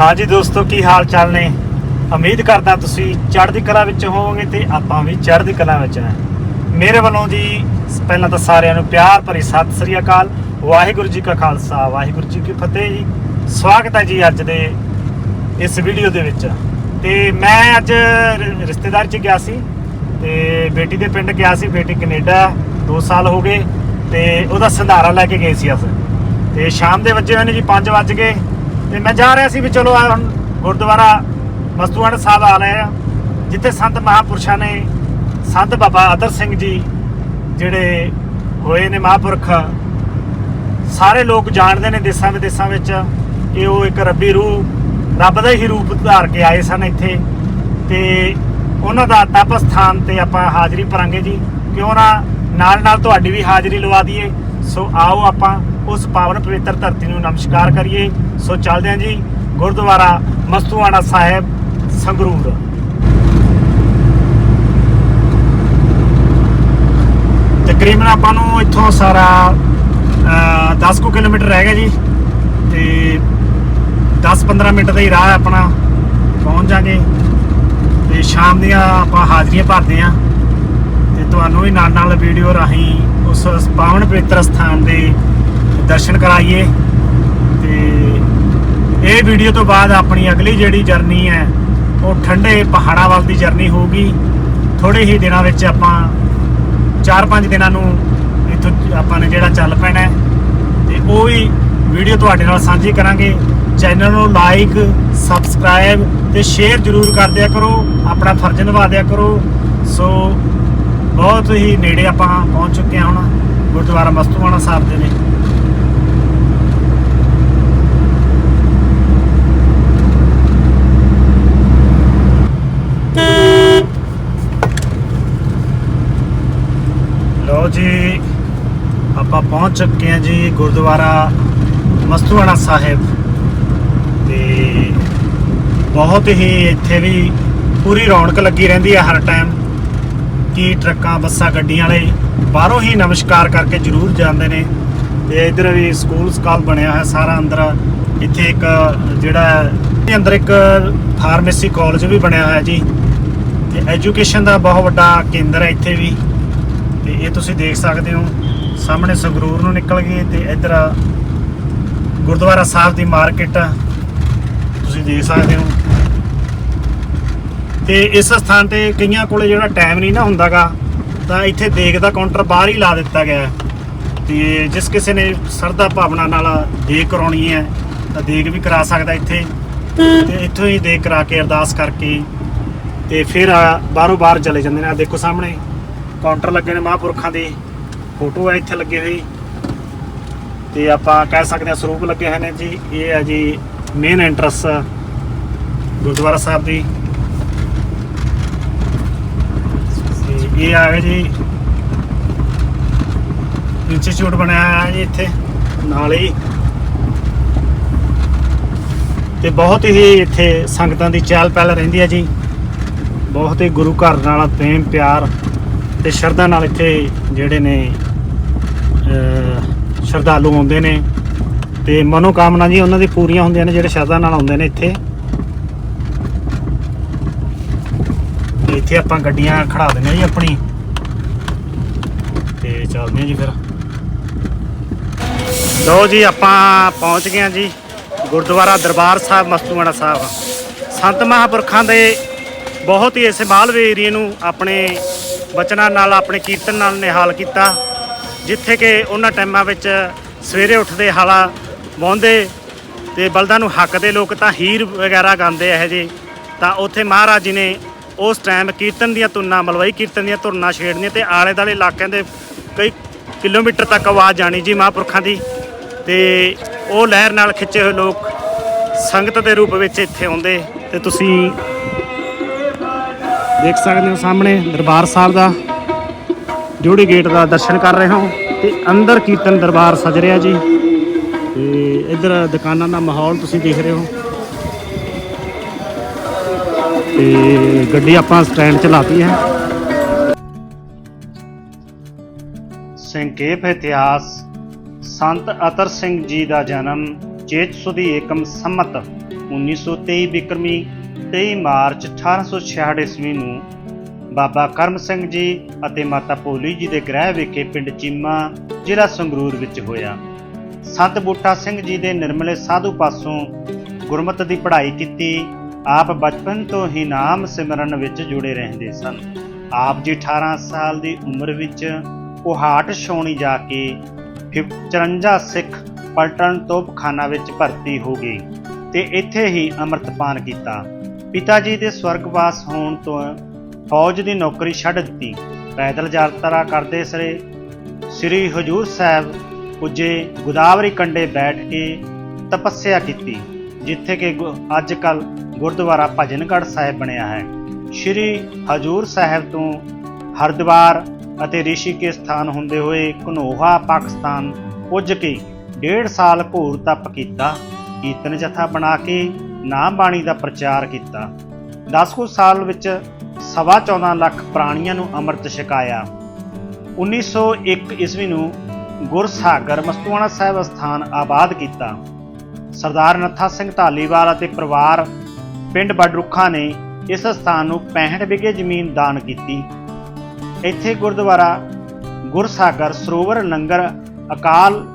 ਹਾਂਜੀ ਦੋਸਤੋ, ਕੀ ਹਾਲ ਚਾਲ ਨੇ? ਉਮੀਦ ਕਰਦਾ ਤੁਸੀਂ ਚੜ੍ਹਦੀ ਕਲਾ ਵਿੱਚ ਹੋਵੋਗੇ ਤੇ ਆਪਾਂ ਵੀ ਚੜ੍ਹਦੀ ਕਲਾ ਵਿੱਚ ਹਾਂ। ਮੇਰੇ ਵੱਲੋਂ ਜੀ, ਪਹਿਲਾਂ ਤਾਂ ਸਾਰਿਆਂ ਨੂੰ ਪਿਆਰ ਭਰੀ ਸਤਿ ਸ੍ਰੀ ਅਕਾਲ। ਵਾਹਿਗੁਰੂ ਜੀ ਕਾ ਖਾਲਸਾ, ਵਾਹਿਗੁਰੂ ਜੀ ਕੀ ਫਤਿਹ ਜੀ। ਸਵਾਗਤ ਹੈ ਜੀ ਅੱਜ ਦੇ ਇਸ ਵੀਡੀਓ ਦੇ ਵਿੱਚ। ਤੇ ਮੈਂ ਅੱਜ ਰਿਸ਼ਤੇਦਾਰ ਚ ਗਿਆ ਸੀ ਤੇ ਬੇਟੀ ਦੇ ਪਿੰਡ ਗਿਆ ਸੀ, ਬੇਟੀ ਕੈਨੇਡਾ 2 ਸਾਲ ਹੋ ਗਏ ਤੇ ਉਹਦਾ ਸੰਧਾਰਾ ਲੈ ਕੇ ਗਏ ਸੀ ਅਸ। ਤੇ ਸ਼ਾਮ ਦੇ ਵੱਜੇ ਹੋਏ ਨੇ ਜੀ 5 ਵੱਜ ਗਏ। ਤੇ ਮੈਂ ਜਾ ਰਿਹਾ ਸੀ ਵੀ ਚਲੋ ਆ ਹੁਣ ਗੁਰਦੁਆਰਾ ਮਸਤੂਆਣਾ ਸਾਹਿਬ ਆ ਰਹੇ ਆ, ਜਿੱਥੇ ਸੰਤ ਮਹਾਪੁਰਸ਼ਾਂ ਨੇ, ਸੰਤ ਬਾਬਾ ਅਦਰ ਸਿੰਘ ਜੀ ਜਿਹੜੇ ਹੋਏ ਨੇ ਮਹਾਂਪੁਰਖ, ਸਾਰੇ ਲੋਕ ਜਾਣਦੇ ਨੇ ਦੇਸਾਂ ਵਿਦੇਸਾਂ ਵਿੱਚ, ਕਿ ਉਹ ਇੱਕ ਰੱਬੀ ਰੂਹ, ਰੱਬ ਦਾ ਹੀ ਰੂਪ ਧਾਰ ਕੇ ਆਏ ਸਨ ਇੱਥੇ। ਤੇ ਉਹਨਾਂ ਦਾ ਤਪ ਸਥਾਨ ਤੇ ਆਪਾਂ ਹਾਜ਼ਰੀ ਭਰਾਂਗੇ ਜੀ। ਕਿਉਂ ਨਾ ਨਾਲ ਨਾਲ ਤੁਹਾਡੀ ਵੀ ਹਾਜ਼ਰੀ ਲਵਾ ਦਈਏ। ਸੋ ਆਓ ਆਪਾਂ ਉਸ ਪਾਵਨ ਪਵਿੱਤਰ ਧਰਤੀ ਨੂੰ ਨਮਸਕਾਰ ਕਰੀਏ। ਸੋ ਚੱਲਦੇ ਹਾਂ ਜੀ ਗੁਰਦੁਆਰਾ ਮਸਤੂਆਣਾ ਸਾਹਿਬ ਸੰਗਰੂਰ। ਤਕਰੀਬਨ ਆਪਾਂ ਨੂੰ ਇੱਥੋਂ ਸਾਰਾ ਅਹ, 10 ਕੁ ਕਿਲੋਮੀਟਰ ਰਹਿ ਗਿਆ ਜੀ। ਤੇ 10-15 ਮਿੰਟ ਦਾ ਹੀ ਰਾਹ ਆਪਣਾ ਪਹੁੰਚ ਜਾਗੇ ਤੇ ਸ਼ਾਮ ਦੀਆਂ ਆਪਾਂ ਹਾਜ਼ਰੀਆਂ ਭਰਦੇ ਆ ਤੇ ਤੁਹਾਨੂੰ ਵੀ ਨਾਲ ਨਾਲ ਵੀਡੀਓ ਰਾਹੀਂ ਉਸ ਪਾਵਨ ਪਵਿੱਤਰ ਸਥਾਨ ਦੇ ਦਰਸ਼ਨ ਕਰਾਈਏ ਤੇ ਇਹ ਵੀਡੀਓ ਤੋਂ ਬਾਅਦ ਆਪਣੀ ਅਗਲੀ ਜਿਹੜੀ ਜਰਨੀ ਹੈ, ਉਹ ਠੰਡੇ ਪਹਾੜਾਂ ਵੱਲ ਦੀ ਜਰਨੀ ਹੋਊਗੀ। ਥੋੜੇ ਹੀ ਦਿਨਾਂ ਵਿੱਚ ਆਪਾਂ 4-5 ਦਿਨਾਂ ਨੂੰ ਇੱਥੋਂ ਆਪਾਂ ਨੇ ਜਿਹੜਾ ਚੱਲ ਪੈਣਾ ਹੈ। ਤੇ ਉਹ ਵੀ ਵੀਡੀਓ ਤੁਹਾਡੇ ਨਾਲ ਸਾਂਝੀ ਕਰਾਂਗੇ। ਚੈਨਲ ਨੂੰ ਲਾਈਕ, ਸਬਸਕ੍ਰਾਈਬ ਤੇ ਸ਼ੇਅਰ ਜ਼ਰੂਰ ਕਰ ਦਿਆ ਕਰੋ। ਆਪਣਾ ਫਰਜ਼ ਨਿਭਾ ਦਿਆ ਕਰੋ। ਸੋ ਬਹੁਤ ਹੀ ਨੇੜੇ ਆਪਾਂ ਪਹੁੰਚ ਚੁੱਕੇ ਹਾਂ ਹੁਣ ਗੁਰਦੁਆਰਾ ਮਸਤੂਆਣਾ ਸਾਹਿਬ ਦੇ ਨੇ ਲੋ ਜੀ, ਆਪਾਂ ਪਹੁੰਚ ਚੁੱਕੇ ਹਾਂ ਜੀ ਗੁਰਦੁਆਰਾ ਮਸਤੂਆਣਾ ਸਾਹਿਬ। ਤੇ ਬਹੁਤ ਹੀ ਇੱਥੇ ਵੀ ਪੂਰੀ ਰੌਣਕ ਲੱਗੀ ਰਹਿੰਦੀ ਹੈ ਹਰ ਟਾਈਮ ਕਿ ਟਰੱਕਾਂ, ਬੱਸਾਂ, ਗੱਡੀਆਂ ਵਾਲੇ ਬਾਹਰੋਂ ਹੀ ਨਮਸਕਾਰ ਕਰਕੇ ਜ਼ਰੂਰ ਜਾਂਦੇ ਨੇ। ਤੇ ਇਧਰ ਵੀ ਸਕੂਲ ਸਕਾਲ ਬਣਿਆ ਹੋਇਆ ਸਾਰਾ ਅੰਦਰ। ਇੱਥੇ ਇੱਕ ਜਿਹੜਾ ਇਹਦੇ ਅੰਦਰ ਇੱਕ ਫਾਰਮੇਸੀ ਕਾਲਜ ਵੀ ਬਣਿਆ ਹੋਇਆ ਜੀ। ਤੇ ਐਜੂਕੇਸ਼ਨ ਦਾ ਬਹੁਤ ਵੱਡਾ ਕੇਂਦਰ ਹੈ ਇੱਥੇ ਵੀ। ਤੇ ਇਹ ਤੁਸੀਂ ਦੇਖ ਸਕਦੇ ਹੋ, ਸਾਹਮਣੇ ਸੰਗਰੂਰ ਨੂੰ ਨਿਕਲ ਗਏ ਤੇ ਇੱਧਰ ਗੁਰਦੁਆਰਾ ਸਾਹਿਬ ਦੀ ਮਾਰਕੀਟ ਆ। ਤੁਸੀਂ ਦੇਖ ਸਕਦੇ ਹੋ। ਤੇ ਇਸ ਸਥਾਨ ਤੇ ਕਈਆਂ ਕੋਲੇ ਜਿਹੜਾ ਟਾਈਮ ਨਹੀਂ ਨਾ ਹੁੰਦਾਗਾ, ਤਾਂ ਇੱਥੇ ਦੇਖ ਦਾ ਕਾਊਂਟਰ ਬਾਹਰ ਹੀ ਲਾ ਦਿੱਤਾ ਗਿਆ ਹੈ। ਤੇ ਜਿਸ ਕਿਸੇ ਨੇ ਸਰਦਾ ਭਾਵਨਾ ਨਾਲ ਦੇਖ ਕਰਾਉਣੀ ਹੈ, ਤਾਂ ਦੇਖ ਵੀ ਕਰਾ ਸਕਦਾ ਇੱਥੇ। ਤੇ ਇੱਥੋਂ ਹੀ ਦੇਖ ਕਰਾ ਕੇ ਅਰਦਾਸ ਕਰਕੇ ਤੇ ਫਿਰ ਆ ਬਾਹਰੋਂ ਬਾਹਰ ਚਲੇ ਜਾਂਦੇ ਨੇ। ਆ ਦੇਖੋ ਸਾਹਮਣੇ। ਕਾਊਂਟਰ ਲੱਗੇ ਨੇ ਮਹਾਂਪੁਰਖਾਂ ਦੀ। ਫੋਟੋ ਹੈ, ਇੱਥੇ ਲੱਗੇ ਹੋਈ ਤੇ ਆਪਾਂ ਕਹਿ ਸਕਦੇ ਹਾਂ ਸਰੂਪ ਲੱਗੇ ਹੋਏ ਨੇ ਜੀ। ਇਹ ਹੈ ਜੀ ਮੇਨ ਐਂਟਰਸ ਗੁਰਦੁਆਰਾ ਸਾਹਿਬ ਦੀ। ਇਹ ਆ ਗਿਆ ਜੀ। ਇੰਸਟੀਚਿਊਟ ਬਣਿਆ ਹੋਇਆ ਜੀ ਇੱਥੇ, ਨਾਲ ਹੀ। ਤੇ ਬਹੁਤ ਹੀ ਇੱਥੇ ਸੰਗਤਾਂ ਦੀ ਚਹਿਲ ਪਹਿਲ ਰਹਿੰਦੀ ਹੈ ਜੀ। ਬਹੁਤ ਹੀ ਗੁਰੂ ਘਰ ਨਾਲ ਪ੍ਰੇਮ ਪਿਆਰ ਤੇ ਸ਼ਰਧਾ ਨਾਲ ਇੱਥੇ ਜਿਹੜੇ ਨੇ ਸ਼ਰਧਾਲੂ ਆਉਂਦੇ ਨੇ ਤੇ ਮਨੋਕਾਮਨਾ ਜੀ ਉਹਨਾਂ ਦੀ ਪੂਰੀਆਂ ਹੁੰਦੀਆਂ ਨੇ, ਜਿਹੜੇ ਸ਼ਰਧਾ ਨਾਲ ਆਉਂਦੇ ਨੇ ਇੱਥੇ। ਇੱਥੇ ਆਪਾਂ ਗੱਡੀਆਂ ਖੜਾ ਦਿੰਦੇ ਹਾਂ ਜੀ ਆਪਣੀ। ਤੇ ਚੱਲਦੇ ਹਾਂ ਜੀ ਫਿਰ। ਲਓ ਜੀ, ਆਪਾਂ ਪਹੁੰਚ ਗਏ ਹਾਂ ਜੀ ਗੁਰਦੁਆਰਾ ਦਰਬਾਰ ਸਾਹਿਬ, ਮਸਤੂਆਣਾ ਸਾਹਿਬ। ਸੰਤ ਮਹਾਂਪੁਰਖਾਂ ਦੇ ਬਹੁਤ ਹੀ ਇਸ ਮਾਲਵੇ ਏਰੀਏ ਨੂੰ ਆਪਣੇ ਬਚਨਾਂ ਨਾਲ, ਆਪਣੇ ਕੀਰਤਨ ਨਾਲ ਨਿਹਾਲ ਕੀਤਾ, ਜਿੱਥੇ ਕਿ ਉਹਨਾਂ ਟਾਈਮਾਂ ਵਿੱਚ ਸਵੇਰੇ ਉੱਠਦੇ ਹਾਲਾ ਵਾਹੁੰਦੇ ਤੇ ਬਲਦਾਂ ਨੂੰ ਹੱਕ ਦੇ ਲੋਕ ਤਾਂ ਹੀਰ ਵਗੈਰਾ ਗਾਉਂਦੇ ਇਹ ਜੇ ਤਾਂ ਉੱਥੇ ਮਹਾਰਾਜ ਜੀ ਨੇ ਉਸ ਟਾਈਮ ਕੀਰਤਨ ਦੀਆਂ ਧੁਨਾਂ, ਮਲਵਈ ਕੀਰਤਨ ਦੀਆਂ ਧੁਨਾਂ ਛੇੜਨੀਆਂ ਤੇ ਆਲੇ ਦਾਲੇ ਇਲਾਕਿਆਂ ਦੇ ਕਈ ਕਿਲੋਮੀਟਰ ਤੱਕ ਆਵਾਜ਼ ਜਾਣੀ ਜੀ ਮਹਾਂਪੁਰਖਾਂ ਦੀ। ਤੇ ਉਹ ਲਹਿਰ ਨਾਲ ਖਿੱਚੇ ਹੋਏ ਲੋਕ ਸੰਗਤ ਦੇ ਰੂਪ ਵਿੱਚ ਇੱਥੇ ਆਉਂਦੇ ਤੇ ਤੁਸੀਂ ਦੇਖ ਸਕਦੇ ਹੋ ਸਾਹਮਣੇ ਦਰਬਾਰ ਸਾਹਿਬ ਦਾ, ਜੋੜੀ ਗੇਟ ਦਾ ਦਰਸ਼ਨ ਕਰ ਰਹੇ ਹੋ ਤੇ ਅੰਦਰ ਕੀਰਤਨ ਦਰਬਾਰ ਸਜ ਰਿਹਾ ਜੀ। ਤੇ ਇੱਧਰ ਦੁਕਾਨਾਂ ਦਾ ਮਾਹੌਲ ਤੁਸੀਂ ਦੇਖ ਰਹੇ ਹੋ। ਤੇ ਗੱਡੀ ਆਪਾਂ ਸਟੈਂਡ 'ਚ ਲਾਤੀ ਹੈ। ਸੰਖੇਪ ਇਤਿਹਾਸ, ਸੰਤ ਅਤਰ ਸਿੰਘ ਜੀ ਦਾ ਜਨਮ ਚੇਤ ਸੁਦੀ ਏਕਮ ਸੰਮਤ 1923 ਬਿਕਰਮੀ 23 ਮਾਰਚ 1866 ਈਸਵੀ ਨੂੰ ਬਾਬਾ ਕਰਮ ਸਿੰਘ ਜੀ ਅਤੇ ਮਾਤਾ ਭੋਲੀ ਜੀ ਦੇ ਗ੍ਰਹਿ ਵਿਖੇ ਪਿੰਡ ਚੀਮਾ ਜ਼ਿਲ੍ਹਾ ਸੰਗਰੂਰ ਵਿੱਚ ਹੋਇਆ। ਸੰਤ ਬੂਟਾ ਸਿੰਘ ਜੀ ਦੇ ਨਿਰਮਲੇ ਸਾਧੂ ਪਾਸੋਂ ਗੁਰਮਤਿ ਦੀ ਪੜ੍ਹਾਈ ਕੀਤੀ, ਆਪ ਬਚਪਨ ਤੋਂ ਹੀ ਨਾਮ ਸਿਮਰਨ ਵਿੱਚ ਜੁੜੇ ਰਹਿੰਦੇ ਸਨ। ਆਪ ਜੀ 18 ਸਾਲ ਦੀ ਉਮਰ ਵਿੱਚ ਕੋਹਾਟ ਛਾਉਣੀ ਜਾ ਕੇ 54 ਸਿੱਖ ਪਲਟਨ ਤੋਪਖਾਨਾ ਵਿੱਚ ਭਰਤੀ ਹੋ ਗਏ ਤੇ ਇੱਥੇ ਹੀ ਅੰਮ੍ਰਿਤਪਾਨ ਕੀਤਾ। ਪਿਤਾ ਜੀ ਦੇ ਸਵਰਗਵਾਸ ਹੋਣ ਤੋਂ ਫੌਜ ਦੀ ਨੌਕਰੀ ਛੱਡ ਦਿੱਤੀ। ਪੈਦਲ ਯਾਤਰਾ ਕਰਦੇ ਸਰੇ ਸ੍ਰੀ ਹਜੂਰ ਸਾਹਿਬ ਪੁੱਜੇ ਗੋਦਾਵਰੀ ਕੰਢੇ ਬੈਠ ਕੇ ਤਪੱਸਿਆ ਕੀਤੀ, ਜਿੱਥੇ ਕਿ ਅੱਜ ਕੱਲ ਗੁਰਦੁਆਰਾ ਭਜਨਗੜ੍ਹ ਸਾਹਿਬ ਬਣਿਆ ਹੈ। ਸ੍ਰੀ ਹਜੂਰ ਸਾਹਿਬ ਤੋਂ ਹਰਿਦੁਆਰ ਅਤੇ ਰਿਸ਼ੀਕੇਸ਼ ਸਥਾਨ ਹੁੰਦੇ ਹੋਏ ਘਨੋਹਾ, ਪਾਕਿਸਤਾਨ ਪੁੱਜ ਕੇ ਡੇਢ ਸਾਲ ਘੋਰ ਤਪ ਕੀਤਾ। ਕੀਰਤਨ ਜਥਾ ਬਣਾ ਕੇ ਨਾਮ ਬਾਣੀ ਦਾ ਪ੍ਰਚਾਰ ਕੀਤਾ। 10 ਕੁ ਸਾਲ ਵਿੱਚ ਸਵਾ 14 ਲੱਖ ਪ੍ਰਾਣੀਆਂ ਨੂੰ ਅੰਮ੍ਰਿਤ ਛਕਾਇਆ। 1901 ਈਸਵੀ ਨੂੰ ਗੁਰਸਾਗਰ ਮਸਤੂਆਣਾ ਸਾਹਿਬ ਸਥਾਨ ਆਬਾਦ ਕੀਤਾ। ਸਰਦਾਰ ਨੱਥਾ ਸਿੰਘ ਢਾਲੀਵਾਲ ਅਤੇ ਪਰਿਵਾਰ ਪਿੰਡ ਬਡਰੁੱਖਾਂ ਨੇ ਇਸ ਸਥਾਨ ਨੂੰ 65 ਵਿਗੇ ਜ਼ਮੀਨ ਦਾਨ ਕੀਤੀ। ਇੱਥੇ ਗੁਰਦੁਆਰਾ ਗੁਰਸਾਗਰ ਸਰੋਵਰ langar Akal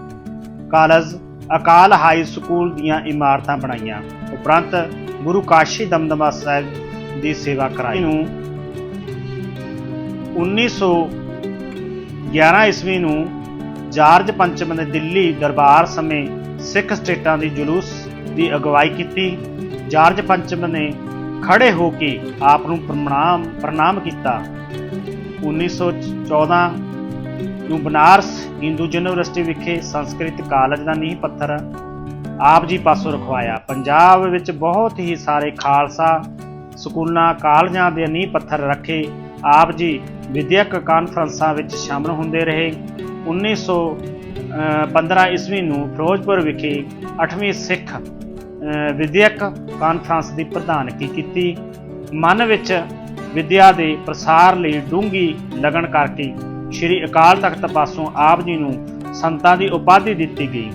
college Akal high school ਦੀਆਂ ਇਮਾਰਤਾਂ ਬਣਾਈਆਂ। ਉਪਰੰਤ ਗੁਰੂ ਕਾਸ਼ੀ ਦਮਦਮਾ ਸਾਹਿਬ ਦੀ ਸੇਵਾ ਕਰਾਈ। ਨੂੰ 1911 ਈਸਵੀ ਨੂੰ ਜਾਰਜ ਪੰਚਮ ਨੇ ਦਿੱਲੀ ਦਰਬਾਰ ਸਮੇਂ ਸਿੱਖ ਸਟੇਟਾਂ ਦੀ ਜਲੂਸ ਦੀ ਅਗਵਾਈ ਕੀਤੀ। ਜਾਰਜ ਪੰਚਮ ਨੇ ਖੜੇ ਹੋ ਕੇ ਆਪ ਨੂੰ ਪ੍ਰਣਾਮ ਪ੍ਰਣਾਮ ਕੀਤਾ। 1914 ਨੂੰ ਬਨਾਰਸ ਹਿੰਦੂ ਯੂਨੀਵਰਸਿਟੀ ਵਿਖੇ ਸੰਸਕ੍ਰਿਤ ਕਾਲਜ ਦਾ ਨੀਂਹ ਪੱਥਰ ਆਪ ਜੀ ਪਾਸੋਂ ਰਖਵਾਇਆ। ਪੰਜਾਬ ਵਿੱਚ ਬਹੁਤ ਹੀ ਸਾਰੇ ਖਾਲਸਾ ਸਕੂਲਾਂ ਕਾਲਜਾਂ ਦੇ ਨੀਂਹ ਪੱਥਰ ਰੱਖੇ ਆਪ ਜੀ ਵਿਦਿਅਕ ਕਾਨਫਰੰਸਾਂ ਵਿੱਚ ਸ਼ਾਮਲ ਹੁੰਦੇ ਰਹੇ। 1915 ਈਸਵੀ ਨੂੰ ਫਿਰੋਜ਼ਪੁਰ ਵਿਖੇ 8ਵੀਂ ਸਿੱਖ ਅ, ਵਿਦਿਅਕ ਕਾਨਫਰੰਸ ਦੀ ਪ੍ਰਧਾਨਗੀ ਕੀਤੀ। ਮਨ ਵਿੱਚ ਵਿਦਿਆ ਦੇ ਪ੍ਰਸਾਰ ਲਈ ਡੂੰਗੀ ਲਗਨ ਕਰਕੇ ਸ੍ਰੀ ਅਕਾਲ ਤਖਤ ਪਾਸੋਂ ਆਪ ਜੀ ਨੂੰ ਸੰਤਾਂ ਦੀ ਉਪਾਧੀ ਦਿੱਤੀ ਗਈ।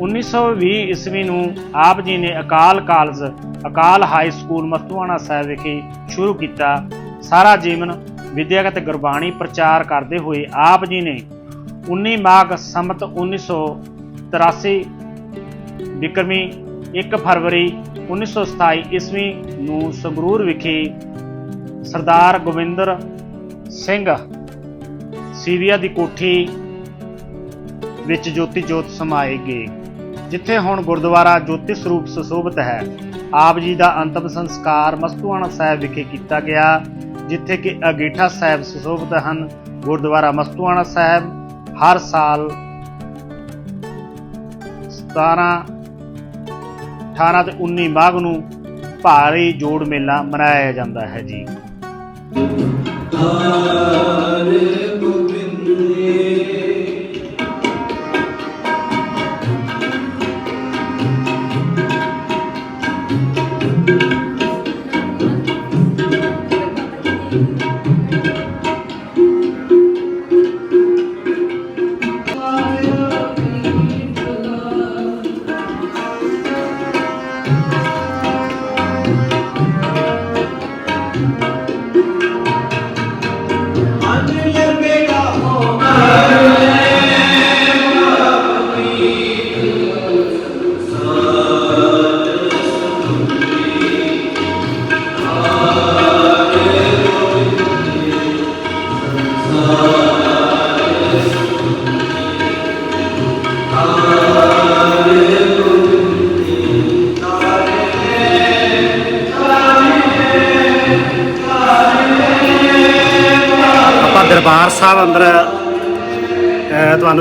1920 ਈਸਵੀ ਨੂੰ ਆਪ ਜੀ ਨੇ Akal college, Akal high school Mastuana Sahib ਵਿਖੇ ਸ਼ੁਰੂ ਕੀਤਾ। ਸਾਰਾ ਜੀਵਨ ਵਿਦਿਅਕ ਗੁਰਬਾਣੀ ਪ੍ਰਚਾਰ ਕਰਦੇ ਹੋਏ ਆਪ ਜੀ ਨੇ 19 ਮਾਘ ਸੰਮਤ 1983 ਵਿਕਰਮੀ 1 ਫਰਵਰੀ 1927 ਈਸਵੀ ਨੂੰ ਸੰਗਰੂਰ ਵਿਖੇ ਸਰਦਾਰ ਗੋਬਿੰਦਰ ਸਿੰਘ ਸੀਵੀਆ ਦੀ ਕੋਠੀ ਵਿੱਚ ਜੋਤੀ ਜੋਤ ਸਮਾਏ ਗਏ, ਜਿੱਥੇ ਹੁਣ ਗੁਰਦੁਆਰਾ ਜੋਤੀ ਸਰੂਪ ਸੁਸ਼ੋਭਿਤ ਹੈ। ਆਪ ਜੀ ਦਾ ਅੰਤਮ ਸੰਸਕਾਰ ਮਸਤੂਆਣਾ ਸਾਹਿਬ ਵਿਖੇ ਕੀਤਾ ਗਿਆ, ਜਿੱਥੇ ਕਿ ਅਗੇਠਾ ਸਾਹਿਬ ਸੁਸ਼ੋਭਿਤ ਹਨ। ਗੁਰਦੁਆਰਾ ਮਸਤੂਆਣਾ ਸਾਹਿਬ ਹਰ ਸਾਲ 17 18 ਤੇ 19 ਮਾਘ ਨੂੰ ਭਾਰੀ ਜੋੜ ਮੇਲਾ ਮਨਾਇਆ ਜਾਂਦਾ ਹੈ ਜੀ। ਆਪਾਂ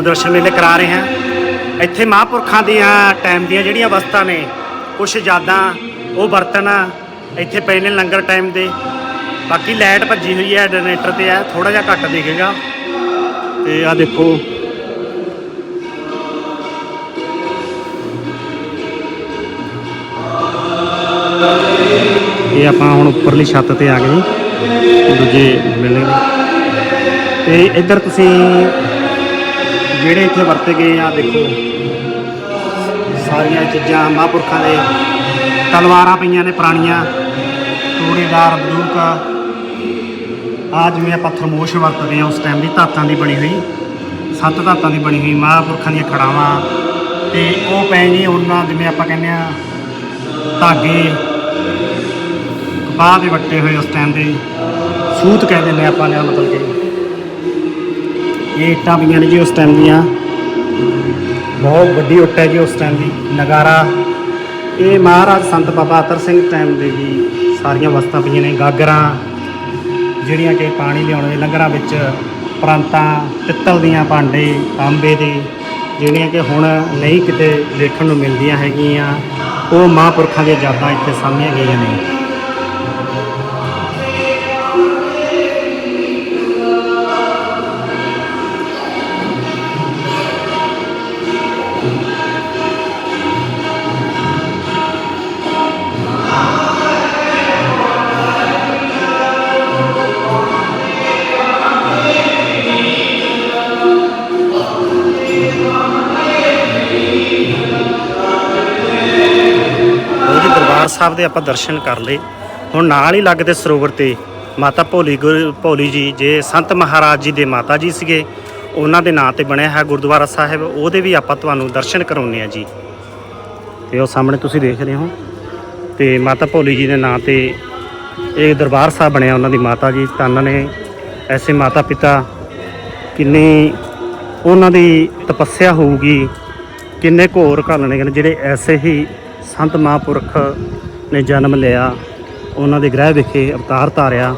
ਦਰਸ਼ਨ ਮੇਲੇ ਕਰਾ ਰਹੇ ਹਾਂ। ਇੱਥੇ ਮਹਾਂਪੁਰਖਾਂ ਦੀਆਂ ਟਾਈਮ ਦੀਆਂ ਜਿਹੜੀਆਂ ਵਸਤਾਂ ਨੇ ਕੁਝ ਯਾਦਾਂ, ਉਹ ਬਰਤਨ ਇੱਥੇ ਪਏ ਨੇ ਲੰਗਰ ਟਾਈਮ ਦੇ। ਬਾਕੀ ਲਾਈਟ ਭੱਜੀ ਹੋਈ ਹੈ ਜਨਰੇਟਰ ਤੇ ਹੈ ਥੋੜਾ ਜਿਹਾ ਘੱਟ ਦਿਖੇਗਾ। ਤੇ ਆ ਦੇਖੋ। ਇਹ ਆਪਾਂ ਹੁਣ ਉੱਪਰਲੀ ਛੱਤ ਤੇ ਆ ਗਏ ਜੀ, ਦੂਜੇ ਬਿਲਡਿੰਗ ਤੇ ਇੱਧਰ ਤੁਸੀਂ ਜਿਹੜੇ ਇੱਥੇ ਵਰਤੇ ਗਏ ਆ, ਦੇਖੋ। ਸਾਰੀਆਂ ਚੀਜ਼ਾਂ ਮਹਾਂਪੁਰਖਾਂ ਦੇ ਤਲਵਾਰਾਂ ਪਈਆਂ ਨੇ, ਪੁਰਾਣੀਆਂ। ਤੂੜੀਦਾਰ ਬੰਦੂਕ ਆ ਜਿਵੇਂ ਆਪਾਂ ਥਰਮੋਸ਼ ਵਰਤਦੇ ਆ ਉਸ ਟਾਈਮ ਦੀ ਧਾਤਾਂ ਦੀ ਬਣੀ ਹੋਈ, ਸੱਤ ਧਾਤਾਂ ਦੀ ਬਣੀ ਹੋਈ ਮਹਾਂਪੁਰਖਾਂ ਦੀਆਂ ਖੜਾਵਾਂ। ਤੇ ਉਹ ਪੈ ਜੀ ਉਹਨਾਂ ਜਿਵੇਂ ਆਪਾਂ ਕਹਿੰਦੇ ਆ ਧਾਗੇ। ਕਪਾਹ ਦੇ ਵੱਟੇ ਹੋਏ ਉਸ ਟਾਈਮ ਦੇ। ਸੂਤ ਕਹਿ ਦਿੰਦੇ ਆਪਾਂ ਨੇ, ਮਤਲਬ ਕਿ। ਇਹ ਇੱਟਾਂ ਪਈਆਂ ਨੇ ਜੀ ਉਸ ਟਾਈਮ ਦੀਆਂ। ਬਹੁਤ ਵੱਡੀ ਉੱਟ ਹੈ ਜੀ ਉਸ ਟਾਈਮ ਦੀ, ਨਗਾਰਾ। ਇਹ ਮਹਾਰਾਜ ਸੰਤ ਬਾਬਾ ਅਤਰ ਸਿੰਘ ਟਾਈਮ ਦੇ ਜੀ ਸਾਰੀਆਂ ਵਸਤਾਂ ਪਈਆਂ ਨੇ, ਗਾਗਰਾਂ, ਜਿਹੜੀਆਂ ਕਿ ਪਾਣੀ ਲਿਆਉਣ ਦੇ ਲੰਗਰਾਂ ਵਿੱਚ ਪ੍ਰਾਂਤਾਂ ਪਿੱਤਲ ਦੀਆਂ ਭਾਂਡੇ ਤਾਂਬੇ ਦੇ, ਜਿਹੜੀਆਂ ਕਿ ਹੁਣ ਨਹੀਂ ਕਿਤੇ ਦੇਖਣ ਨੂੰ ਮਿਲਦੀਆਂ ਹੈਗੀਆਂ, ਉਹ ਮਹਾਂਪੁਰਖਾਂ ਦੀਆਂ ਯਾਦਾਂ ਇੱਥੇ ਸਾਹਮਣੇ ਗਈਆਂ ਨੇ। ਸਾਹਿਬ ਦੇ ਆਪਾਂ ਦਰਸ਼ਨ ਕਰ ਲਏ। ਹੁਣ ਨਾਲ ਹੀ ਲੱਗਦੇ ਸਰੋਵਰ ਤੇ ਮਾਤਾ ਭੋਲੀ ਗੁਰ, ਭੋਲੀ ਜੀ, ਜੇ ਸੰਤ ਮਹਾਰਾਜ ਜੀ ਦੇ ਮਾਤਾ ਜੀ ਸੀਗੇ, ਉਹਨਾਂ ਦੇ ਨਾਂ ਤੇ ਬਣਿਆ ਹੈ ਗੁਰਦੁਆਰਾ ਸਾਹਿਬ, ਉਹਦੇ ਵੀ ਆਪਾਂ ਤੁਹਾਨੂੰ ਦਰਸ਼ਨ ਕਰਾਉਨੇ ਆ ਜੀ। ਤੇ ਉਹ ਸਾਹਮਣੇ ਤੁਸੀਂ ਦੇਖ ਰਹੇ ਹੋ। ਤੇ ਮਾਤਾ ਭੋਲੀ ਜੀ ਦੇ ਨਾਂ ਤੇ ਇਹ ਦਰਬਾਰ ਸਾਹਿਬ ਬਣਿਆ ਉਹਨਾਂ ਦੀ ਮਾਤਾ ਜੀ। ਧੰਨ ਨੇ ਐਸੇ ਮਾਤਾ ਪਿਤਾ ਕਿੰਨੀ ਉਹਨਾਂ ਦੀ ਤਪੱਸਿਆ ਹੋਊਗੀ, ਕਿੰਨੇ ਘੋਰ ਘਾਲਣੇ ਨੇ, ਜਿਹੜੇ ਐਸੇ ਹੀ ਸੰਤ ਮਹਾਂਪੁਰਖ ਨੇ ਜਨਮ ਲਿਆ, ਉਹਨਾਂ ਦੇ ਗ੍ਰਹਿ ਵਿਖੇ ਅਵਤਾਰ ਧਾਰਿਆ।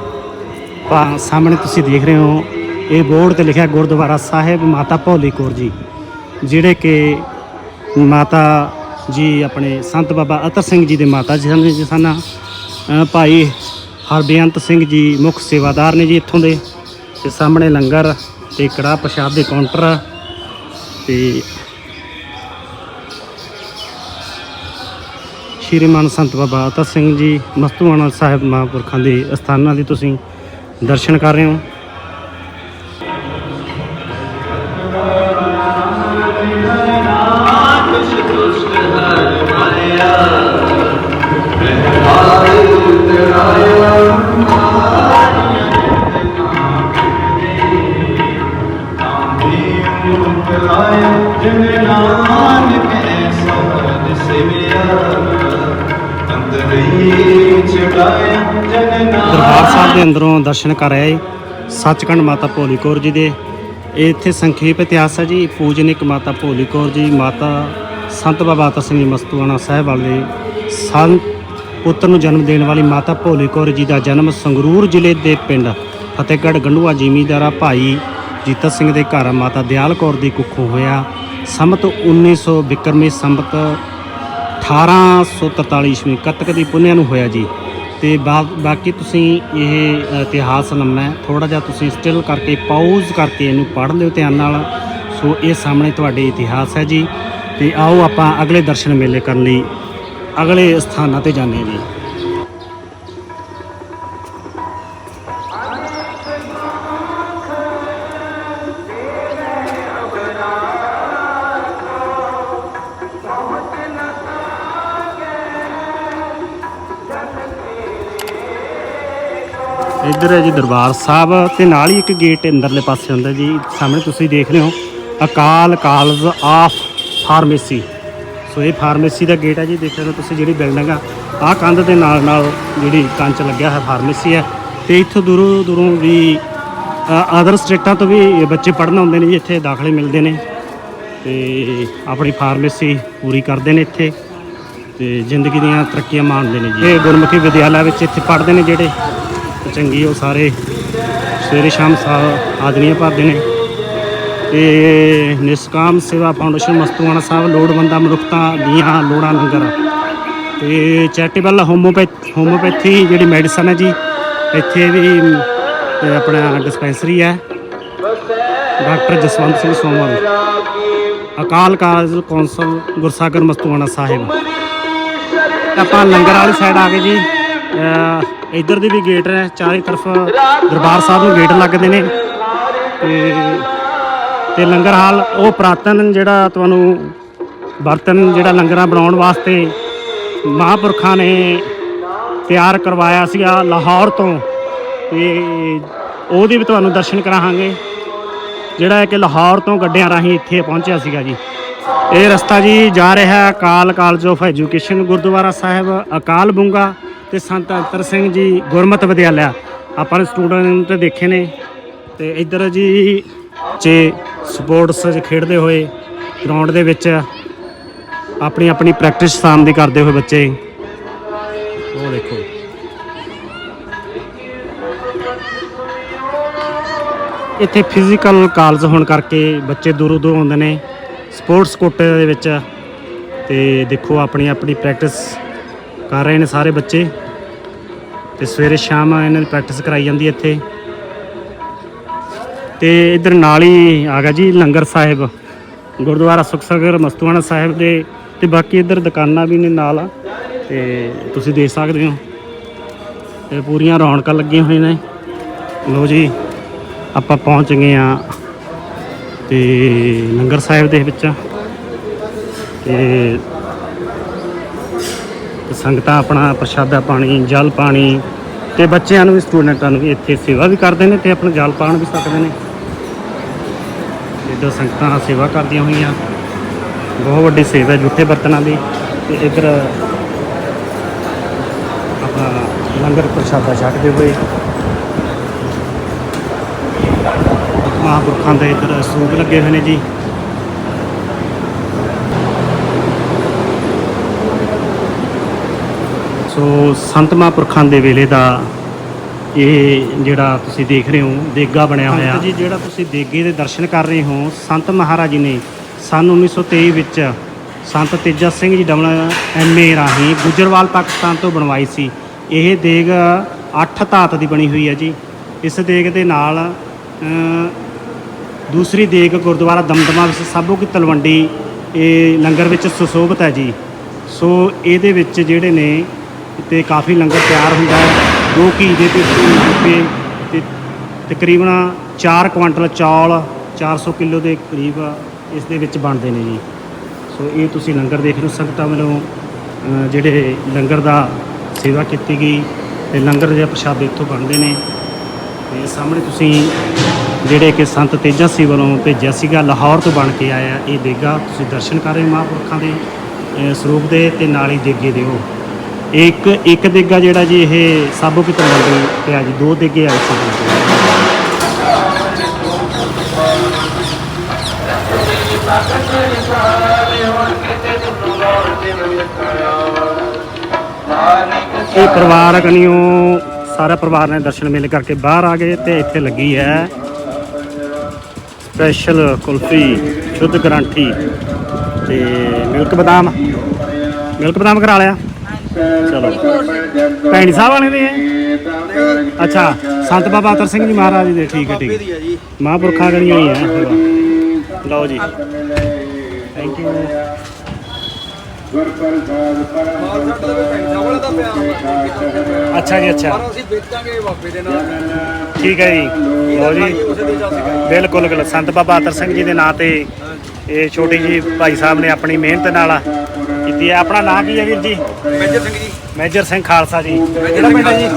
ਪਾ, ਸਾਹਮਣੇ ਤੁਸੀਂ ਦੇਖ ਰਹੇ ਹੋ, ਇਹ ਬੋਰਡ ਤੇ ਲਿਖਿਆ ਗੁਰਦੁਆਰਾ ਸਾਹਿਬ ਮਾਤਾ ਭੋਲੀ ਕੌਰ ਜੀ, ਜਿਹੜੇ ਕਿ ਮਾਤਾ ਜੀ ਆਪਣੇ ਸੰਤ ਬਾਬਾ ਅਤਰ ਸਿੰਘ ਜੀ ਦੇ ਮਾਤਾ ਜੀ ਸਨ ਭਾਈ ਹਰਬੇਅੰਤ ਸਿੰਘ ਜੀ ਮੁੱਖ ਸੇਵਾਦਾਰ ਨੇ ਜੀ ਇੱਥੋਂ ਦੇ। ਤੇ ਸਾਹਮਣੇ ਲੰਗਰ ਤੇ ਕੜਾਹ ਪ੍ਰਸ਼ਾਦ ਦੇ ਕਾਊਂਟਰ। ਤੇ ਸ਼੍ਰੀਮਾਨ ਸੰਤ ਬਾਬਾ ਅਤਰ ਸਿੰਘ ਜੀ, ਮਸਤੂਆਣਾ ਸਾਹਿਬ ਮਹਾਂਪੁਰਖਾਂ ਦੇ ਅਸਥਾਨਾਂ ਦੇ ਤੁਸੀਂ ਦਰਸ਼ਨ ਕਰ ਰਹੇ ਹੋ। ਦਰਬਾਰ ਸਾਹਿਬ ਦੇ ਅੰਦਰੋਂ ਦਰਸ਼ਨ ਕਰ ਆਏ ਸੱਚਖੰਡ ਮਾਤਾ ਭੋਲੀ ਕੌਰ ਜੀ ਦੇ। ਇਹ ਇੱਥੇ ਸੰਖੇਪ ਇਤਿਹਾਸ ਹੈ ਜੀ, ਪੂਜਨਿਕ ਮਾਤਾ ਭੋਲੀ ਕੌਰ ਜੀ, ਮਾਤਾ ਸੰਤ ਬਾਬਾ ਅਤਰ ਮਸਤੂਆਣਾ ਸਾਹਿਬ ਵਾਲੇ ਸੰਤ ਪੁੱਤਰ ਨੂੰ ਜਨਮ ਦੇਣ ਵਾਲੀ ਮਾਤਾ ਭੋਲੀ ਕੌਰ ਜੀ ਦਾ ਜਨਮ ਸੰਗਰੂਰ ਜ਼ਿਲ੍ਹੇ ਦੇ ਪਿੰਡ ਫਤਿਹਗੜ੍ਹ ਗੰਡੂਆ ਜ਼ਿਮੀਂਦਾਰਾ ਭਾਈ ਜੀਤਾ ਸਿੰਘ ਦੇ ਘਰ ਮਾਤਾ ਦਿਆਲ ਕੌਰ ਦੀ ਕੁੱਖੋਂ ਹੋਇਆ। ਸੰਮਤ 1900 ਵਿਕਰਮੀ ਸੰਮਤ 1843 ਈਸਵੀ ਕੱਤਕ ਦੀ ਪੁੰਨਿਆ ਨੂੰ ਹੋਇਆ ਜੀ। ਤੇ ਬਾ- ਬਾਕੀ ਤੁਸੀਂ ਇਹ ਇਤਿਹਾਸ ਲੰਮਾ ਹੈ। ਥੋੜਾ ਜਿਹਾ ਤੁਸੀਂ ਸਟਿਲ ਕਰਕੇ ਪਾਊਜ਼ ਕਰਕੇ ਇਹਨੂੰ ਪੜ੍ਹ ਲਿਓ ਧਿਆਨ ਨਾਲ। ਸੋ ਇਹ ਸਾਹਮਣੇ ਤੁਹਾਡੇ ਇਤਿਹਾਸ ਹੈ ਜੀ। ਤੇ ਆਓ ਆਪਾਂ ਅਗਲੇ ਦਰਸ਼ਨ ਮੇਲੇ ਕਰਨ ਲਈ ਅਗਲੇ ਸਥਾਨਾਂ ਤੇ ਜਾਂਦੇ ਹਾਂ ਜੀ। ਇੱਧਰ ਹੈ ਜੀ ਦਰਬਾਰ ਸਾਹਿਬ ਤੇ ਨਾਲ ਹੀ ਇੱਕ ਗੇਟ ਅੰਦਰਲੇ ਪਾਸੇ ਹੁੰਦਾ ਜੀ। ਸਾਹਮਣੇ ਤੁਸੀਂ ਦੇਖ ਰਹੇ ਹੋ, Akal college of pharmacy. So ਇਹ ਫਾਰਮੇਸੀ ਦਾ ਗੇਟ ਹੈ ਜੀ ਦੇਖ ਰਹੇ ਹੋ ਤੁਸੀਂ ਜਿਹੜੀ ਬਿਲਡਿੰਗ ਆ, ਆਹ ਕੰਧ ਦੇ ਨਾਲ ਨਾਲ ਜਿਹੜੀ ਕੰਚ ਲੱਗਿਆ ਹੈ ਫਾਰਮੇਸੀ ਹੈ। ਤੇ ਇੱਥੋਂ ਦੂਰੋਂ ਦੂਰੋਂ ਵੀ ਅਦਰ ਸਟੇਟਾਂ ਤੋਂ ਵੀ ਬੱਚੇ ਪੜ੍ਹਨ ਆਉਂਦੇ ਨੇ ਜੀ, ਇੱਥੇ ਦਾਖਲੇ ਮਿਲਦੇ ਨੇ। ਤੇ ਆਪਣੀ ਫਾਰਮੇਸੀ ਪੂਰੀ ਕਰਦੇ ਨੇ ਇੱਥੇ। ਤੇ ਜ਼ਿੰਦਗੀ ਦੀਆਂ ਤਰੱਕੀਆਂ ਮਾਣਦੇ ਨੇ ਜੀ। ਇਹ ਗੁਰਮੁਖੀ ਵਿਦਿਆਲਿਆ ਵਿੱਚ ਇੱਥੇ ਪੜ੍ਹਦੇ ਨੇ ਜਿਹੜੇ। ਤੇ ਚੰਗੀ ਉਹ ਸਾਰੇ ਸਵੇਰੇ ਸ਼ਾਮ ਸਾ ਹਾਜ਼ਰੀਆਂ ਭਰਦੇ ਨੇ। ਤੇ ਨਿਸਕਾਮ ਸੇਵਾ ਫਾਊਂਡੇਸ਼ਨ ਮਸਤੂਆਣਾ ਸਾਹਿਬ ਲੋੜਵੰਦਾਂ ਮਨੁੱਖਤਾ ਦੀਆਂ ਲੋੜਾਂ ਲੰਗਰ ਤੇ ਚੈਰੀਟੇਬਲ ਹੋਮੋਪੈਥ ਹੋਮੋਪੈਥੀ ਜਿਹੜੀ ਮੈਡੀਸਨ ਹੈ ਜੀ, ਇੱਥੇ ਵੀ ਆਪਣਾ ਡਿਸਪੈਂਸਰੀ ਹੈ doctor Jaswant Singh Somal Akal college council Gursagar Mastuana Sahib. ਆਪਾਂ ਲੰਗਰ ਵਾਲੀ ਸਾਈਡ ਆ ਗਏ ਜੀ। ਇੱਧਰ ਦੇ ਵੀ ਗੇਟ ਹੈ, ਚਾਰੇ ਤਰਫ ਦਰਬਾਰ ਸਾਹਿਬ ਨੂੰ ਗੇਟ ਲੱਗਦੇ ਨੇ। ਤੇ ਤੇ ਲੰਗਰ ਹਾਲ, ਉਹ ਪ੍ਰਾਤਨ ਜਿਹੜਾ ਤੁਹਾਨੂੰ ਬਰਤਨ ਜਿਹੜਾ ਲੰਗਰਾਂ ਬਣਾਉਣ ਵਾਸਤੇ ਮਹਾਂਪੁਰਖਾਂ ਨੇ ਤਿਆਰ ਕਰਵਾਇਆ ਸੀਗਾ ਲਾਹੌਰ ਤੋਂ। ਤੇ ਉਹਦੇ ਵੀ ਤੁਹਾਨੂੰ ਦਰਸ਼ਨ ਕਰਾਵਾਂਗੇ ਜਿਹੜਾ ਕਿ ਲਾਹੌਰ ਤੋਂ ਗੱਡਿਆਂ ਰਾਹੀਂ ਇੱਥੇ ਪਹੁੰਚਿਆ ਸੀਗਾ ਜੀ। ਇਹ ਰਸਤਾ ਜੀ ਜਾ ਰਿਹਾ ਹੈ Akal college of education Gurdwara Sahib, Akal Bunga. ਤੇ ਸੰਤ ਅੰਤਰ ਸਿੰਘ ਜੀ ਗੁਰਮਤਿ ਵਿਦਿਆਲਿਆ। ਆਪਾਂ ਨੇ ਸਟੂਡੈਂਟ ਦੇਖੇ ਨੇ। ਤੇ ਇੱਧਰ ਜੀ ਜੇ ਸਪੋਰਟਸ 'ਚ ਖੇਡਦੇ ਹੋਏ ਗਰਾਊਂਡ ਦੇ ਵਿੱਚ ਆਪਣੀ ਆਪਣੀ ਪ੍ਰੈਕਟਿਸ ਸ਼ਾਮ ਦੀ ਕਰਦੇ ਹੋਏ ਬੱਚੇ। ਉਹ ਦੇਖੋ। ਇੱਥੇ ਫਿਜ਼ੀਕਲ ਕਾਲਜ ਹੋਣ ਕਰਕੇ ਬੱਚੇ ਦੂਰੋਂ ਦੂਰੋਂ ਆਉਂਦੇ ਨੇ। ਸਪੋਰਟਸ ਕੋਟੇ ਦੇ ਵਿੱਚ। ਤੇ ਦੇਖੋ ਆਪਣੀ ਆਪਣੀ ਪ੍ਰੈਕਟਿਸ ਕਰ ਰਹੇ ਨੇ ਸਾਰੇ ਬੱਚੇ। ਤੇ ਸਵੇਰੇ ਸ਼ਾਮ ਇਹਨਾਂ ਦੀ ਪ੍ਰੈਕਟਿਸ ਕਰਾਈ ਜਾਂਦੀ ਇੱਥੇ। ਤੇ ਇਧਰ ਨਾਲ ਹੀ ਆ ਗਿਆ ਜੀ ਲੰਗਰ ਸਾਹਿਬ। ਗੁਰਦੁਆਰਾ ਸੁਖਸਗਰ ਮਸਤੂਆਣਾ ਸਾਹਿਬ ਦੇ ਤੇ ਬਾਕੀ ਇਧਰ ਦੁਕਾਨਾਂ ਵੀ ਨੇ ਨਾਲ ਤੇ ਤੁਸੀਂ ਦੇਖ ਸਕਦੇ ਹੋ। ਤੇ ਪੂਰੀਆਂ ਰੌਣਕਾਂ ਲੱਗੀਆਂ ਹੋਈਆਂ ਨੇ। ਲੋ ਜੀ, ਆਪਾਂ ਪਹੁੰਚ ਗਏ ਆ ਤੇ ਲੰਗਰ ਸਾਹਿਬ ਦੇ ਵਿੱਚ। ਤੇ ਤੇ ਸੰਗਤਾਂ ਆਪਣਾ ਪ੍ਰਸ਼ਾਦਾ ਪਾਣੀ, ਜਲ ਪਾਣੀ ਤੇ ਬੱਚਿਆਂ ਨੂੰ ਵੀ, ਸਟੂਡੈਂਟਾਂ ਨੂੰ ਵੀ ਇੱਥੇ ਸੇਵਾ ਵੀ ਕਰਦੇ ਨੇ ਤੇ ਆਪਣਾ ਜਲ ਪਾਣ ਵੀ ਸਕਦੇ ਨੇ। ਇੱਧਰ ਸੰਗਤਾਂ ਸੇਵਾ ਕਰਦੀਆਂ ਹੋਈਆਂ। ਬਹੁਤ ਵੱਡੀ ਸੇਵਾ ਹੈ ਜੁੱਠੇ ਬਰਤਨਾਂ ਦੀ ਤੇ ਇੱਧਰ ਆਪਣਾ ਲੰਗਰ ਪ੍ਰਸ਼ਾਦਾ ਛਕਦੇ ਹੋਏ। ਮਹਾਂਪੁਰਖਾਂ ਦੇ ਇੱਧਰ ਸੂਕ ਲੱਗੇ ਹੋਏ ਨੇ ਜੀ। ਸੋ ਸੰਤ ਮਹਾਂਪੁਰਖਾਂ ਦੇ ਵੇਲੇ ਦਾ ਇਹ ਜਿਹੜਾ ਤੁਸੀਂ ਦੇਖ ਰਹੇ ਹੋ, ਦੇਗਾ ਬਣਿਆ ਹੋਇਆ। ਜੀ, ਜਿਹੜਾ ਤੁਸੀਂ ਦੇਗੇ ਦੇ ਦਰਸ਼ਨ ਕਰ ਰਹੇ ਹੋ, ਸੰਤ ਮਹਾਰਾਜ ਜੀ ਨੇ ਸਨ 1923 ਵਿੱਚ ਸੰਤ ਤੇਜਾ ਸਿੰਘ ਜੀ ਡਮਣਾ ਐਮਏ ਰਾਹੀਂ ਗੁਜਰਵਾਲ ਪਾਕਿਸਤਾਨ ਤੋਂ ਬਣਵਾਈ ਸੀ। ਇਹ ਦੇਗ ਅੱਠ ਧਾਤ ਦੀ ਬਣੀ ਹੋਈ ਹੈ ਜੀ। ਇਸ ਦੇਗ ਦੇ ਨਾਲ ਦੂਸਰੀ ਦੇਗ ਗੁਰਦੁਆਰਾ ਦਮਦਮਾ ਵਿੱਚ ਸਾਬੋ ਕੀ ਤਲਵੰਡੀ, ਇਹ ਲੰਗਰ ਵਿੱਚ ਸੁਸ਼ੋਭਿਤ ਹੈ ਜੀ। ਸੋ ਇਹਦੇ ਵਿੱਚ ਜਿਹੜੇ ਨੇ ਤੇ ਕਾਫੀ ਲੰਗਰ ਤਿਆਰ ਹੁੰਦਾ ਹੈ ਦੋ ਘੀ ਦੇ ਤੇ ਰੁਪਏ ਤੇ ਤਕਰੀਬਨ 4 ਕੁਇੰਟਲ ਚੌਲ 400 ਕਿਲੋ ਦੇ ਕਰੀਬ ਇਸ ਦੇ ਵਿੱਚ ਬਣਦੇ ਨੇ ਜੀ। ਸੋ ਇਹ ਤੁਸੀਂ ਲੰਗਰ ਦੇਖ ਲਓ ਸੰਗਤਾਂ ਵੱਲੋਂ ਜਿਹੜੇ ਲੰਗਰ ਦਾ ਸੇਵਾ ਕੀਤੀ ਗਈ ਤੇ ਲੰਗਰ ਦੇ ਪ੍ਰਸ਼ਾਦ ਇੱਥੋਂ ਬਣਦੇ ਨੇ। ਤੇ ਸਾਹਮਣੇ ਤੁਸੀਂ ਜਿਹੜੇ ਕਿ ਸੰਤ ਤੇਜਾ ਸਿੰਘ ਵੱਲੋਂ ਭੇਜਿਆ ਸੀਗਾ, ਲਾਹੌਰ ਤੋਂ ਬਣ ਕੇ ਆਇਆ ਇਹ ਦੇਗਾ। ਤੁਸੀਂ ਦਰਸ਼ਨ ਕਰ ਰਹੇ ਮਹਾਂਪੁਰਖਾਂ ਦੇ ਸਰੂਪ ਦੇ ਤੇ ਨਾਲ ਹੀ ਦੇਗੇ ਦਿਓ। ਇੱਕ ਇੱਕ ਦੇਗਾ ਜਿਹੜਾ ਜੀ ਇਹ ਸਾਬੋ ਕੀ ਤਰ੍ਹਾਂ ਦੇ ਆ ਜੀ, ਦੋ ਦੇਗੇ ਆਏ ਸੀ ਇਹ ਪਰਿਵਾਰ ਕਨੀਓ ਸਾਰਾ ਪਰਿਵਾਰ ਨੇ ਦਰਸ਼ਨ ਮੇਲੇ ਕਰਕੇ ਬਾਹਰ ਆ ਗਏ ਤੇ ਇੱਥੇ ਲੱਗੀ ਹੈ ਸਪੈਸ਼ਲ ਕੁਲਫੀ, ਸ਼ੁੱਧ ਗਰੰਟੀ ਤੇ ਮਿਲਕ ਬਦਾਮ ਮਿਲਕ ਬਦਾਮ ਕਰਾ ਲਿਆ। ਚਲੋ। ਭੈਣੀ ਸਾਹਿਬ ਵਾਲੇ ਦੇ ਹੈ? ਅੱਛਾ, ਸੰਤ ਬਾਬਾ ਅਤਰ ਸਿੰਘ ਜੀ ਮਹਾਰਾਜ ਦੇ, ਠੀਕ ਹੈ ਠੀਕ ਹੈ। ਮਹਾਂਪੁਰਖਾਂ ਕਣੀ ਹੋਈ ਲਓ ਜੀ। ਥੈਂਕ ਯੂ ਅੱਛਾ ਜੀ, ਅੱਛਾ। ਅਸੀਂ ਵੇਚਾਂਗੇ ਬਾਬੇ ਦੇ ਨਾਲ ਠੀਕ ਹੈ ਜੀ। ਲਓ ਜੀ। ਬਿਲਕੁਲ ਬਿਲਕੁਲ। ਸੰਤ ਬਾਬਾ ਅਤਰ ਸਿੰਘ ਜੀ ਦੇ ਨਾਂ ਤੇ ਇਹ ਛੋਟੀ ਜੀ ਭਾਈ ਸਾਹਿਬ ਨੇ ਆਪਣੀ ਮਿਹਨਤ ਨਾਲ ਕੀਤੀ ਹੈ। ਆਪਣਾ ਨਾਂ ਕੀ ਹੈ ਵੀਰ ਜੀ? ਮੇਜਰ ਸਿੰਘ ਜੀ। ਮੇਜਰ ਸਿੰਘ ਖਾਲਸਾ ਜੀ। ਕਿਹੜਾ ਪਿੰਡ ਹੈ ਜੀ?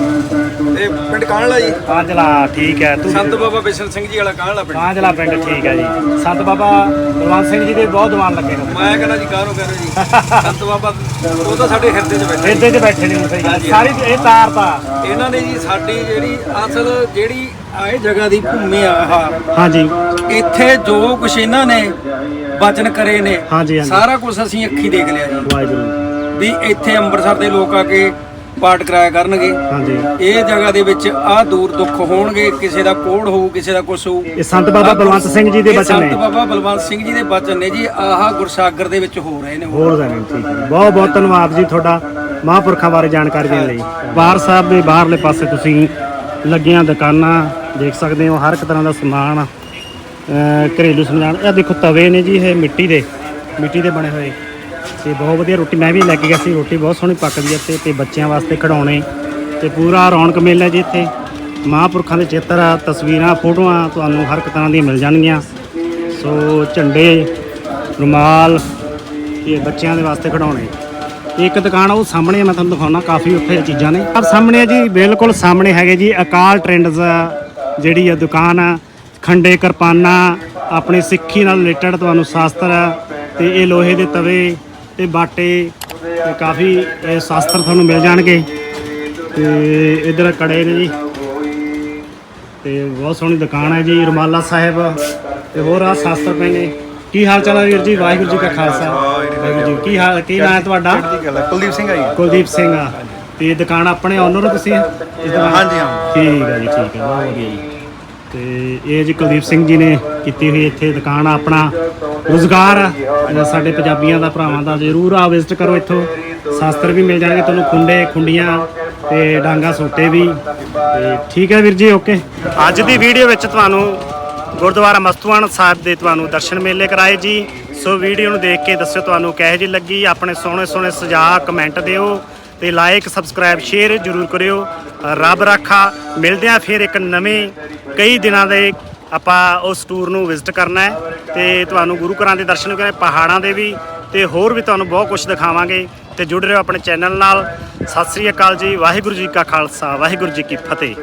ਤੇ ਪਿੰਡ ਕਾਹਲਾ ਜੀ। ਕਾਂਜਲਾ ਠੀਕ ਹੈ। ਤੂੰ ਸੰਤ ਬਾਬਾ ਬਿਸ਼ਨ ਸਿੰਘ ਜੀ ਵਾਲਾ ਕਾਹਲਾ ਪਿੰਡ। ਕਾਂਜਲਾ ਪਿੰਡ ਠੀਕ ਹੈ ਜੀ। ਸੰਤ ਬਾਬਾ ਬਲਵੰਤ ਸਿੰਘ ਜੀ ਦੇ ਬਹੁਤ ਦੀਵਾਨ ਲੱਗੇ ਨੇ। ਮੈਂ ਕਹਿੰਦਾ ਜੀ ਕਾਹਨੂੰ ਕਹਿੰਦੇ ਜੀ। ਸੰਤ ਬਾਬਾ ਉਹ ਤਾਂ ਸਾਡੇ ਹਿਰਦੇ 'ਚ ਬੈਠੇ ਇੱਥੇ ਤੇ ਬੈਠੇ ਨੇ ਸਹੀ ਗੱਲ। ਸਾਰੀ ਇਹ ਤਾਰ ਤਾਂ। ਇਹਨਾਂ ਨੇ ਜੀ ਸਾਡੀ ਜਿਹੜੀ ਅਸਲ ਜਿਹੜੀ ਆਏ ਜਗ੍ਹਾ ਦੀ ਭੂਮੀ ਆ ਆਹ। ਹਾਂਜੀ। ਇੱਥੇ ਜੋ ਕੁਛ ਇਹਨਾਂ ਨੇ ਬਚਨ ਕਰੇ ਨੇ। ਹਾਂਜੀ, ਹਾਂਜੀ। ਸਾਰਾ ਕੁਝ ਅਸੀਂ ਅੱਖੀ ਦੇਖ ਲਿਆ ਜੀ। ਵਾਹਿਗੁਰੂ। ਵੀ ਇੱਥੇ ਅੰਮ੍ਰਿਤਸਰ ਦੇ ਲੋਕ ਆ ਕੇ ਪਾਠ ਕਰਾਇਆ ਕਰਨਗੇ। ਹਾਂਜੀ। ਇਹ ਜਗ੍ਹਾ ਦੇ ਵਿੱਚ ਆ ਦੂਰ ਦੁੱਖ ਹੋਣਗੇ ਕਿਸੇ ਦਾ ਕੋੜ ਹੋਊ ਕਿਸੇ ਦਾ ਕੁਛ ਹੋਊ। ਇਹ ਸੰਤ ਬਾਬਾ ਬਲਵੰਤ ਸਿੰਘ ਜੀ ਦੇ ਇਹ ਬਚਨ ਨੇ। ਸੰਤ ਬਾਬਾ ਬਲਵੰਤ ਸਿੰਘ ਜੀ ਦੇ ਬਚਨ ਨੇ ਜੀ। ਆਹ ਗੁਰਸਾਗਰ ਦੇ ਵਿੱਚ ਹੋ ਰਹੇ ਨੇ ਹੋਰ ਜਾਣੇ ਠੀਕ ਹੈ। ਬਹੁਤ ਬਹੁਤ ਧੰਨਵਾਦ ਜੀ ਤੁਹਾਡਾ ਮਹਾਂਪੁਰਖਾਂ ਬਾਰੇ ਜਾਣਕਾਰੀ ਦੇਣ ਲਈ। ਬਾਹਰ ਸਾਹਿਬ ਦੇ ਬਾਹਰਲੇ ਪਾਸੇ ਤੁਸੀਂ ਲੱਗੀਆਂ ਦੁਕਾਨਾਂ ਦੇਖ ਸਕਦੇ ਹੋ। ਹਰ ਇੱਕ ਤਰ੍ਹਾਂ ਦਾ ਸਮਾਨ ਘਰੇਲੂ ਸਮਾਨ ਇਹ ਦੇਖੋ ਤਵੇ ਨੇ ਜੀ ਇਹ ਮਿੱਟੀ ਦੇ ਮਿੱਟੀ ਦੇ ਬਣੇ ਹੋਏ। ਤੇ ਬਹੁਤ ਵਧੀਆ ਰੋਟੀ ਮੈਂ ਵੀ ਲੈ ਕੇ ਗਿਆ ਸੀ ਰੋਟੀ ਬਹੁਤ ਸੋਹਣੀ ਪੱਕਦੀ ਹੈ ਤੇ ਤੇ ਬੱਚਿਆਂ ਵਾਸਤੇ ਖਿਡੌਣੇ ਤੇ ਪੂਰਾ ਰੌਣਕ ਮੇਲਾ ਜੀ ਇੱਥੇ। ਮਹਾਂਪੁਰਖਾਂ ਦੇ ਚਿੱਤਰ ਤਸਵੀਰਾਂ ਫੋਟੋਆਂ ਤੁਹਾਨੂੰ ਹਰ ਇੱਕ ਤਰ੍ਹਾਂ ਦੀਆਂ ਮਿਲ ਜਾਣਗੀਆਂ। ਸੋ ਝੰਡੇ ਰੁਮਾਲ ਇਹ ਬੱਚਿਆਂ ਦੇ ਵਾਸਤੇ ਖਿਡੌਣੇ। ਇੱਕ ਦੁਕਾਨ ਆ ਉਹ ਸਾਹਮਣੇ ਆ, ਮੈਂ ਤੁਹਾਨੂੰ ਦਿਖਾਉਣਾ ਕਾਫੀ ਉੱਥੇ ਚੀਜ਼ਾਂ ਨੇ। ਆਹ ਸਾਹਮਣੇ ਆ ਜੀ ਬਿਲਕੁਲ ਸਾਹਮਣੇ ਹੈਗੇ ਜੀ ਅਕਾਲ ਟ੍ਰੈਂਡਸ ਜਿਹੜੀ ਆ ਦੁਕਾਨ ਆ। ਖੰਡੇ ਕਿਰਪਾਨਾਂ ਆਪਣੀ ਸਿੱਖੀ ਨਾਲ ਰਿਲੇਟਡ ਤੁਹਾਨੂੰ ਸ਼ਾਸਤਰ ਤੇ ਇਹ ਲੋਹੇ ਦੇ ਤਵੇ ਤੇ ਬਾਟੇ ਤੇ ਕਾਫੀ ਇਹ ਸ਼ਾਸਤਰ ਤੁਹਾਨੂੰ ਮਿਲ ਜਾਣਗੇ। ਤੇ ਇਧਰ ਕੜੇ ਨੇ ਜੀ। ਤੇ ਬਹੁਤ ਸੋਹਣੀ ਦੁਕਾਨ ਹੈ ਜੀ ਰੁਮਾਲਾ ਸਾਹਿਬ ਤੇ ਹੋਰ ਆ ਸ਼ਾਸਤਰ ਪਏ ਨੇ। ਕੀ ਹਾਲ ਚਾਲ ਹੈ ਵੀਰ ਜੀ? ਵਾਹਿਗੁਰੂ ਜੀ ਕਾ ਖਾਲਸਾ। ਵਾਹਿਗੁਰੂ ਜੀ ਕੀ ਹਾਲ ਕੀ ਨਾਮ ਹੈ ਤੁਹਾਡਾ? ਕੁਲਦੀਪ ਸਿੰਘ ਆਈ ਕੁਲਦੀਪ ਸਿੰਘ ਆ। ਤੇ ਦੁਕਾਨ ਆਪਣੇ ਓਨਰ ਤੁਸੀਂ? ਹਾਂਜੀ, ਹਾਂ। ਠੀਕ ਹੈ ਜੀ ਠੀਕ ਹੈ ਬਹੁਤ ਵਧੀਆ ਜੀ। ਤੇ ਇਹ ਜੀ ਕੁਲਦੀਪ ਸਿੰਘ ਜੀ ਨੇ ਕੀਤੀ ਹੋਈ ਇੱਥੇ ਦੁਕਾਨ ਆ ਆਪਣਾ ਰੋਜ਼ਗਾਰ ਆ ਸਾਡੇ ਪੰਜਾਬੀਆਂ ਦਾ, ਭਰਾਵਾਂ ਦਾ ਜ਼ਰੂਰ ਆ ਵਿਜ਼ਿਟ ਕਰੋ ਇੱਥੋਂ। ਸ਼ਾਸਤਰ ਵੀ ਮਿਲ ਜਾਣਗੇ ਤੁਹਾਨੂੰ, ਖੁੰਡੇ, ਖੁੰਡੀਆਂ ਤੇ ਡਾਂਗਾ, ਸੋਟੇ ਵੀ। ਤੇ ਠੀਕ ਹੈ ਵੀਰ ਜੀ ਓਕੇ ਅੱਜ ਦੀ ਵੀਡੀਓ ਵਿੱਚ ਤੁਹਾਨੂੰ ਗੁਰਦੁਆਰਾ ਮਸਤੂਆਣਾ ਸਾਹਿਬ ਦੇ ਤੁਹਾਨੂੰ ਦਰਸ਼ਨ ਮੇਲੇ ਕਰਾਏ ਜੀ। ਸੋ ਵੀਡੀਓ ਨੂੰ ਦੇਖ ਕੇ ਦੱਸਿਓ ਤੁਹਾਨੂੰ ਕਿਹੋ ਜਿਹੀ ਲੱਗੀ, ਆਪਣੇ ਸੋਹਣੇ ਸੋਹਣੇ ਸੁਝਾਅ ਕਮੈਂਟ ਦਿਓ। ਤੇ ਲਾਈਕ ਸਬਸਕ੍ਰਾਈਬ, ਸ਼ੇਅਰ ਜਰੂਰ ਕਰਿਓ। ਰੱਬ ਰਾਖਾ। ਮਿਲਦੇ ਆ ਫਿਰ ਇੱਕ ਨਵੇਂ, ਕਈ ਦਿਨਾਂ ਦੇ ਆਪਾਂ ਉਸ ਟੂਰ ਨੂੰ ਵਿਜ਼ਿਟ ਕਰਨਾ ਹੈ। ਤੇ ਤੁਹਾਨੂੰ ਗੁਰੂ ਘਰਾਂ ਦੇ ਦਰਸ਼ਨ ਕਰਾਂਗੇ, ਪਹਾੜਾਂ ਦੇ ਵੀ, ਤੇ ਹੋਰ ਵੀ ਤੁਹਾਨੂੰ ਬਹੁਤ ਕੁਝ ਦਿਖਾਵਾਂਗੇ। ਤੇ ਜੁੜ ਰਹੋ ਆਪਣੇ ਚੈਨਲ ਨਾਲ। ਸਤਿ ਸ੍ਰੀ ਅਕਾਲ ਜੀ, ਵਾਹਿਗੁਰੂ ਜੀ ਕਾ ਖਾਲਸਾ, ਵਾਹਿਗੁਰੂ ਜੀ ਕੀ ਫਤਿਹ।